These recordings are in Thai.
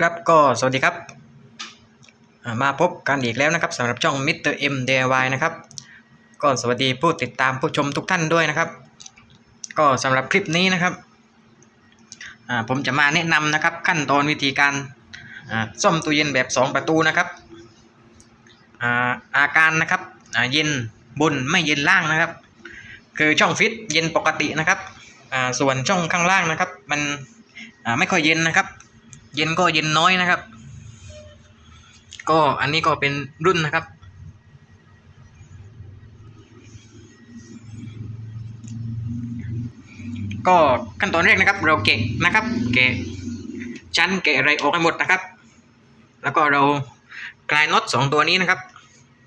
ครับก็สวัสดีครับ มาพบกันอีกแล้วนะครับสำหรับช่อง Mr. M DIY นะครับ ก็สวัสดีผู้ติดตามผู้ชมทุกท่านด้วยนะครับ ก็สำหรับคลิปนี้นะครับผมจะมาแนะนำนะครับขั้นตอนวิธีการซ่อมตู้เย็นแบบ 2 ประตูนะครับอาการนะครับเย็นบนไม่เย็นล่างนะครับ คือช่องฟิตเย็นปกตินะครับส่วนช่องข้างล่างนะครับ มันไม่ค่อยเย็นนะครับ เย็นก็เย็นน้อยนะครับ ก็อันนี้ก็เป็นรุ่นนะครับ ก็ขั้นตอนแรกนะครับ เราเกะนะครับเกะชั้นเกะอะไรออกให้หมดนะครับ แล้วก็เราคลายน็อตสองตัวนี้นะครับ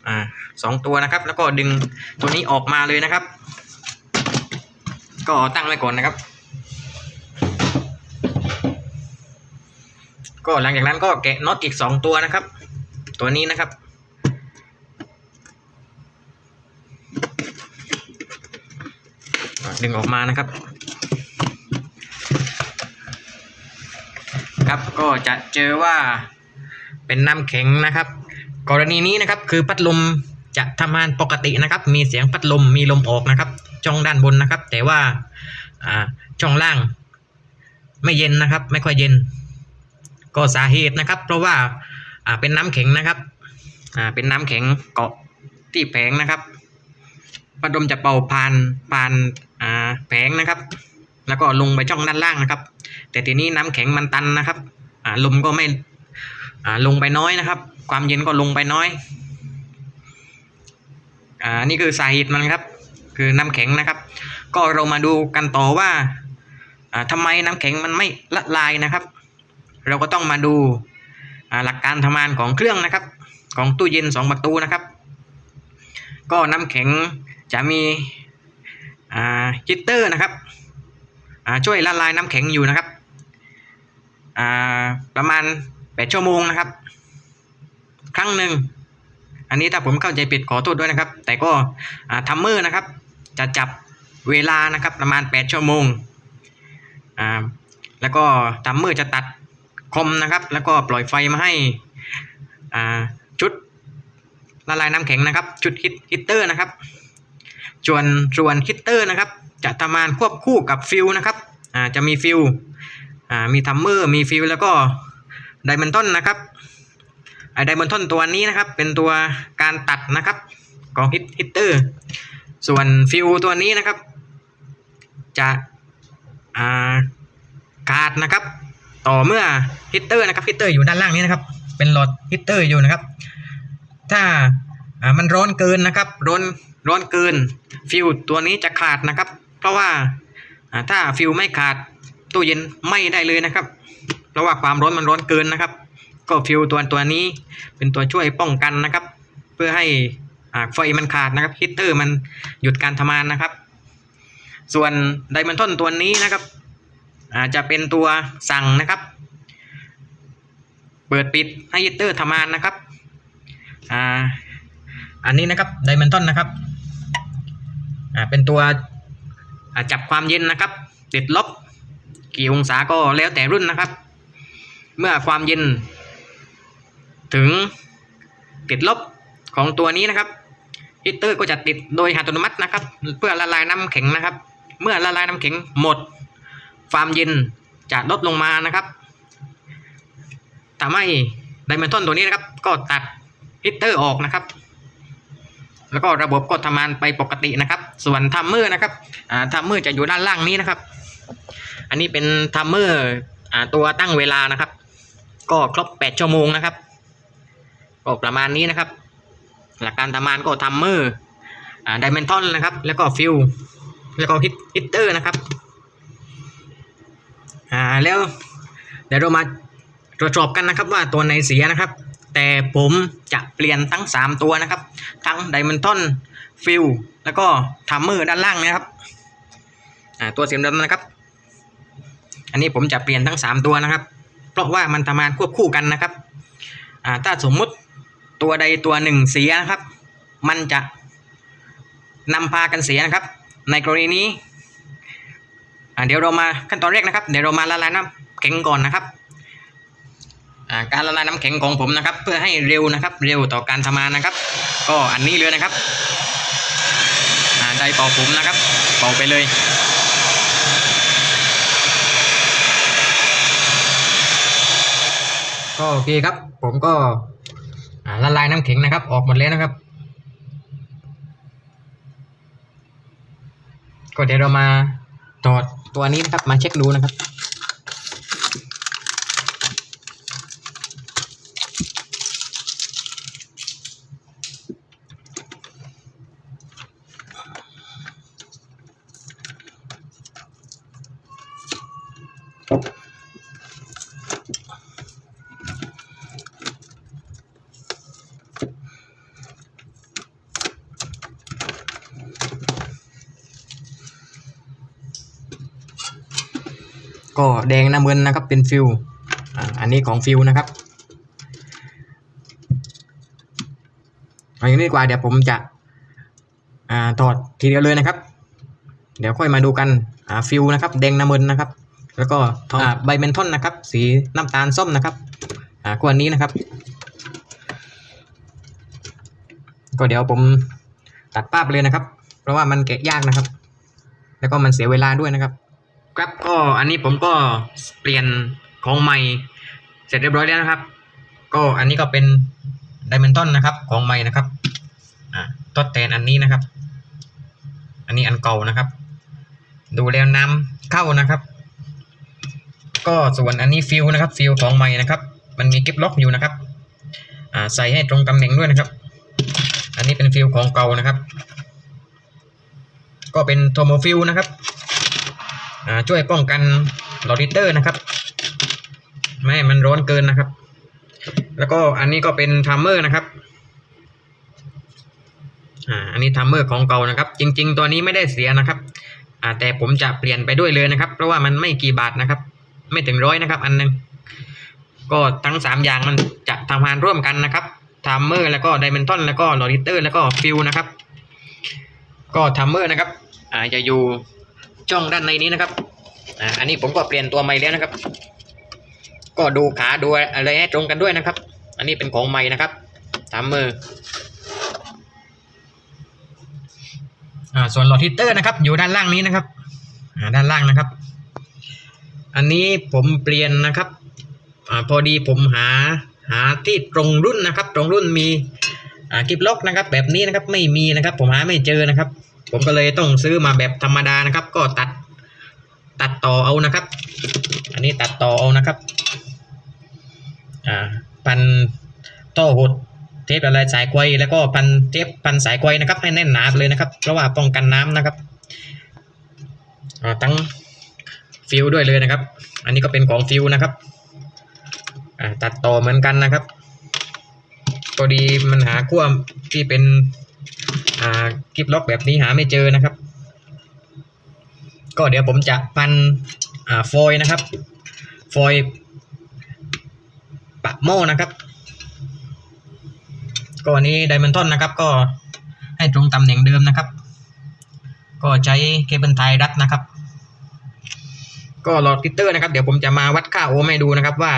อ่าสองตัวนะครับ แล้วก็ดึงตัวนี้ออกมาเลยนะครับ ก็ตั้งไว้ก่อนนะครับ ก็หลังจากนั้นก็แกะน็อตอีกสองตัวนะครับ ตัวนี้นะครับ ดึงออกมานะครับ ครับก็จะเจอว่าเป็นน้ำแข็งนะครับ กรณีนี้นะครับคือพัดลมจะทำงานปกตินะครับ มีเสียงพัดลมมีลมออกนะครับช่องด้านบนนะครับ แต่ว่าช่องล่าง ไม่เย็นนะครับ ไม่ค่อยเย็น ก็สาเหตุนะครับ เพราะว่าอ่าเป็นน้ำแข็งนะครับอ่าเป็นน้ำแข็งเกาะที่แผงนะครับพัดลมจะเป่าผ่านผ่านอ่าแผงนะครับ แล้วก็ลงไปช่องด้านล่างนะครับ แต่ทีนี้น้ำแข็งมันตันนะครับอ่าลมก็ไม่อ่าลงไปน้อยนะครับ ความเย็นก็ลงไปน้อยอ่านี่คือสาเหตุมันครับ คือน้ำแข็งนะครับ ก็เรามาดูกันต่อว่าอ่าทำไมน้ำแข็งมันไม่ละลายนะครับ เราก็ต้องมาดูหลักการทำงานของเครื่องนะครับ ของตู้เย็นสองประตูนะครับ ก็น้ำแข็งจะมีอ่าฮิตเตอร์นะครับช่วยละลายน้ำแข็งอยู่นะครับประมาณแปดชั่วโมงนะครับ ครั้งหนึ่งอันนี้ถ้าผมเข้าใจผิดขอโทษด้วยนะครับ แต่ก็ทัมเมอร์นะครับ จะจับเวลานะครับประมาณแปดชั่วโมงแล้วก็ทัมเมอร์จะตัด คอมนะครับ แล้วก็ปล่อยไฟมาให้อ่าชุดละลายน้ำแข็งนะครับ ชุดฮิตฮิตเตอร์นะครับส่วนส่วนฮิตเตอร์นะครับ จะทำงานควบคู่กับฟิลนะครับอ่าจะมีฟิลอ่ามีทัมเมอร์มีฟิลแล้วก็ไดมอนทอนนะครับไอไดมอนทอนตัวนี้นะครับ เป็นตัวการตัดนะครับของฮิตฮิตเตอร์ส่วนฟิลตัวนี้นะครับ จะอ่าขาดนะครับ ต่อเมื่อฮิตเตอร์นะครับฮิตเตอร์อยู่ด้านล่างนี้นะครับ เป็นหลอดฮิตเตอร์อยู่นะครับ ถ้าอ่ามันร้อนเกินนะครับ ร้อนร้อนเกินฟิวตัวนี้จะขาดนะครับ เพราะว่าอ่าถ้าฟิวไม่ขาดตู้เย็นไม่ได้เลยนะครับ เพราะว่าความร้อนมันร้อนเกินนะครับ ก็ฟิวตัวตัวนี้เป็นตัวช่วยป้องกันนะครับ เพื่อให้อ่าไฟมันขาดนะครับฮีตเตอร์มันหยุดการทำงานนะครับ ส่วนไดมอนทอนตัวนี้นะครับ อาจจะเป็นตัวสั่งนะครับ เปิดปิดให้ฮีตเตอร์ทำงานนะครับอ่าอันนี้นะครับไดมอนทอนนะครับอ่าเป็นตัวจับความเย็นนะครับ ติดลบกี่องศาก็แล้วแต่รุ่นนะครับ เมื่อความเย็น ถึงติดลบของตัวนี้นะครับฮีตเตอร์ก็จะติดโดยอัตโนมัตินะครับ เพื่อละลายน้ำแข็งนะครับ เมื่อละลายน้ำแข็งหมด ความเย็นจะลดลงมานะครับทำให้ไดเมนทอนตัวนี้นะครับ ก็ตัดฮีตเตอร์ออกนะครับ แล้วก็ระบบก็ทำงานไปปกตินะครับ ส่วนทัมเมอร์นะครับทัมเมอร์จะอยู่ด้านล่างนี้นะครับ อันนี้เป็นทัมเมอร์ตัวตั้งเวลานะครับ ก็ครบแปดชั่วโมงนะครับก็ประมาณนี้นะครับ หลักการทำงานก็ทัมเมอร์ไดเมนทอนนะครับ แล้วก็ฟิลแล้วก็ฮิตเตอร์นะครับ อ่าแล้วเดี๋ยวเรามาตรวจสอบกันนะครับว่าตัวไหนเสียนะครับ แต่ผมจะเปลี่ยนทั้ง 3 ตัวนะครับ ทั้งไดมอนทอนฟิลแล้วก็ทัมเมอร์ด้านล่างนะครับอ่าตัวเสีดำนะครับ อันนี้ผมจะเปลี่ยนทั้ง 3 ตัวนะครับ เพราะว่ามันทำงานควบคู่กันนะครับอ่าถ้าสมมุติตัวใดตัวหนึ่งเสียนะครับ มันจะนำพากันเสียนะครับ ในกรณีนี้ เดี๋ยวเรามาขั้นตอนแรกนะครับ เดี๋ยวเรามาละลายน้ำแข็งก่อนนะครับการละลายน้ำแข็งของผมนะครับ เพื่อให้เร็วนะครับ เร็วต่อการทำงานนะครับ ก็อันนี้เลยนะครับไดร์เป่าผมนะครับ เป่าไปเลยก็โอเคครับ ผมก็ละลายน้ำแข็งนะครับ ออกหมดแล้วนะครับ ก็เดี๋ยวเรามาถอด ตัวนี้นะครับมาเช็คดูนะครับ ก็แดงน้ำเงินนะครับเป็นฟิวอ่าอันนี้ของฟิวนะครับเอาอย่างนี้ดีกว่าเดี๋ยวผมจะอ่าถอดทีเดียวเลยนะครับ เดี๋ยวค่อยมาดูกันอ่าฟิวนะครับแดงน้ำเงินนะครับ แล้วก็ทองอ่าใบเมนทอนนะครับ สีน้ำตาลส้มนะครับอ่าก็อันนี้นะครับ ก็เดี๋ยวผมตัดภาพเลยนะครับ เพราะว่ามันแกะยากนะครับ แล้วก็มันเสียเวลาด้วยนะครับ ครับก็อันนี้ผมก็เปลี่ยนของใหม่เสร็จเรียบร้อยแล้วนะครับ ก็อันนี้ก็เป็นไดเมนทอนนะครับของใหม่นะครับอ่าทดแทนอันนี้นะครับ อันนี้อันเก่านะครับ ดูแล้วน้ำเข้านะครับ ก็ส่วนอันนี้ฟิลนะครับฟิลของใหม่นะครับ มันมีกิฟล็อกอยู่นะครับอ่าใส่ให้ตรงตำแหน่งด้วยนะครับ อันนี้เป็นฟิลของเก่านะครับ ก็เป็นโทโมฟิลนะครับ ช่วยป้องกันหลอดฮิเตอร์นะครับ ไม่มันร้อนเกินนะครับ แล้วก็อันนี้ก็เป็นทัมเมอร์นะครับอ่าอันนี้ทัมเมอร์ของเก่านะครับ จริง ๆ ตัวนี้ไม่ได้เสียนะครับอ่าแต่ผมจะเปลี่ยนไปด้วยเลยนะครับ เพราะว่ามันไม่กี่บาทนะครับ ไม่ถึงร้อยนะครับ อันนึงก็ทั้งสามอย่างมันจะทำงานร่วมกันนะครับทัมเมอร์แล้วก็ไดเมนทอนแล้วก็หลอดฮิเตอร์แล้วก็ฟิลนะครับ ก็ทัมเมอร์นะครับ อ่าจะอยู่ ช่องด้านในนี้นะครับอ่าอันนี้ผมก็เปลี่ยนตัวใหม่แล้วนะครับ ก็ดูขาดูอะไรให้ตรงกันด้วยนะครับ อันนี้เป็นของใหม่นะครับตามมืออ่าส่วนหลอดฮีเตอร์นะครับ อยู่ด้านล่างนี้นะครับอ่าด้านล่างนะครับ อันนี้ผมเปลี่ยนนะครับอ่าพอดีผมหาหาที่ตรงรุ่นนะครับ ตรงรุ่นมีอ่ากิฟล็อกนะครับ แบบนี้นะครับ ไม่มีนะครับ ผมหาไม่เจอนะครับ ผมก็เลยต้องซื้อมาแบบธรรมดานะครับ ก็ตัดตัดต่อเอานะครับ อันนี้ตัดต่อเอานะครับ อ่าพันโต้หดเทปอะไรสายไกวแล้วก็พันเทปพันสายไกวนะครับ ให้แน่นหนาเลยนะครับ เพราะว่าป้องกันน้ำนะครับอ่าทั้งฟิวด้วยเลยนะครับ อันนี้ก็เป็นของฟิวนะครับอ่าตัดต่อเหมือนกันนะครับพอดีมันหาขั้วที่เป็น อ่ากิฟล็อกแบบนี้หาไม่เจอนะครับ ก็เดี๋ยวผมจะพันอ่าฟอยนะครับ ฟอยปะโม่นะครับก็อันนี้ไดมอนทอนนะครับ ก็ให้ตรงตำแหน่งเดิมนะครับ ก็ใช้เคเบิลไทยรัดนะครับ ก็หลอดกิตเตอร์นะครับ เดี๋ยวผมจะมาวัดค่าโอห์มให้ดูนะครับว่า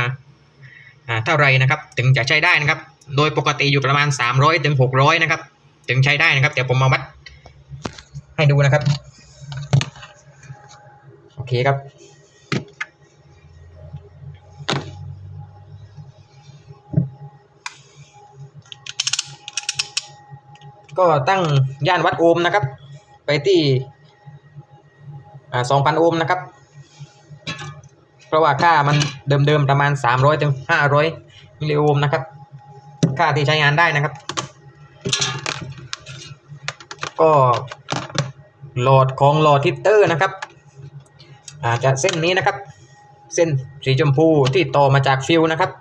อ่าเท่าไรนะครับ ถึงจะใช้ได้นะครับ โดยปกติอยู่ประมาณ 300ถึง600 นะครับ ถึงใช้ได้นะครับ เดี๋ยวผมมาวัดให้ดูนะครับ โอเคครับ ก็ตั้งย่านวัดโอห์มนะครับ ไปที่สอ่า2,000โอห์มนะครับ เพราะว่าค่ามันเดิมๆประมาณ 300ถึง500มิลลิโอห์มนะครับ ค่าที่ใช้งานได้นะครับ ก็หลอดของหลอดฮิตเตอร์นะครับ อาจจะเส้นนี้นะครับ เส้นสีชมพูที่ต่อมาจากฟิวนะครับ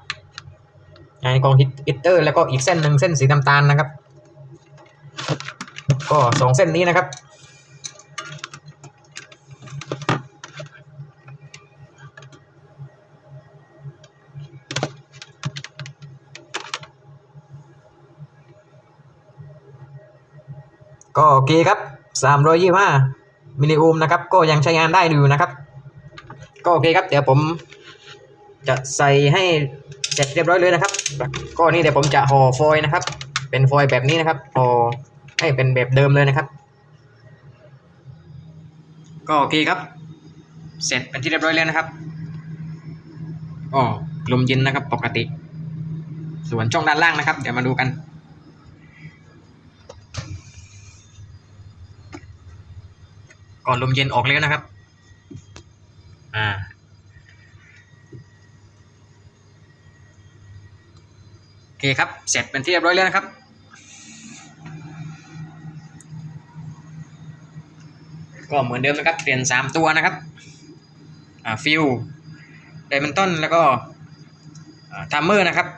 อันนี้ของฮิตเตอร์แล้วก็อีกเส้นหนึ่งเส้นสีน้ำตาลนะครับ ก็สองเส้นนี้นะครับ ก็โอเคครับ 325 มิลลิโอห์มนะครับ ก็ยังใช้งานได้อยู่นะครับ ก็โอเคครับ เดี๋ยวผมจะใส่ให้เสร็จเรียบร้อยเลยนะครับ ก็นี่เดี๋ยวผมจะห่อฟอยนะครับ เป็นฟอยแบบนี้นะครับ ห่อให้เป็นแบบเดิมเลยนะครับ ก็โอเคครับ เสร็จเป็นที่เรียบร้อยแล้วนะครับก็ลมเย็นนะครับปกติ ส่วนช่องด้านล่างนะครับ เดี๋ยวมาดูกัน ก่อนลมเย็นออกแล้วนะครับ อ่า โอเคครับ เสร็จเป็นที่เรียบร้อยแล้วนะครับ ก็เหมือนเดิมนะครับ เปลี่ยนสามตัวนะครับ อ่า ฟิลไดมอนตันแล้วก็ทัมเมอร์นะครับ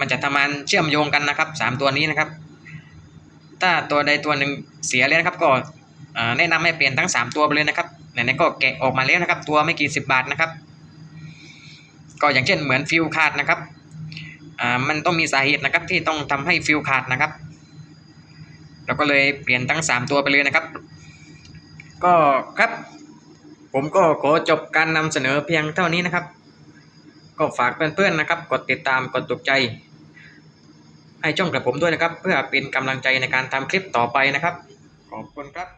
มันจะทำงานเชื่อมโยงกันนะครับสามตัวนี้นะครับ ถ้าตัวใดตัวหนึ่งเสียเลยนะครับก็ แนะนำให้เปลี่ยนทั้งสามตัวไปเลยนะครับไหนๆก็แกะออกมาแล้วนะครับ ตัวไม่กี่สิบบาทนะครับ ก็อย่างเช่นเหมือนฟิลขาดนะครับมันต้องมีสาเหตุนะครับที่ต้องทำให้ฟิลขาดนะครับเราก็เลยเปลี่ยนทั้งสามตัวไปเลยนะครับ ก็ครับ ผมก็ขอจบการนำเสนอเพียงเท่านี้นะครับ ก็ฝากเพื่อนๆนะครับ กดติดตามกดถูกใจ ให้ช่องกับผมด้วยนะครับ เพื่อเป็นกำลังใจในการทำคลิปต่อไปนะครับ ขอบคุณครับ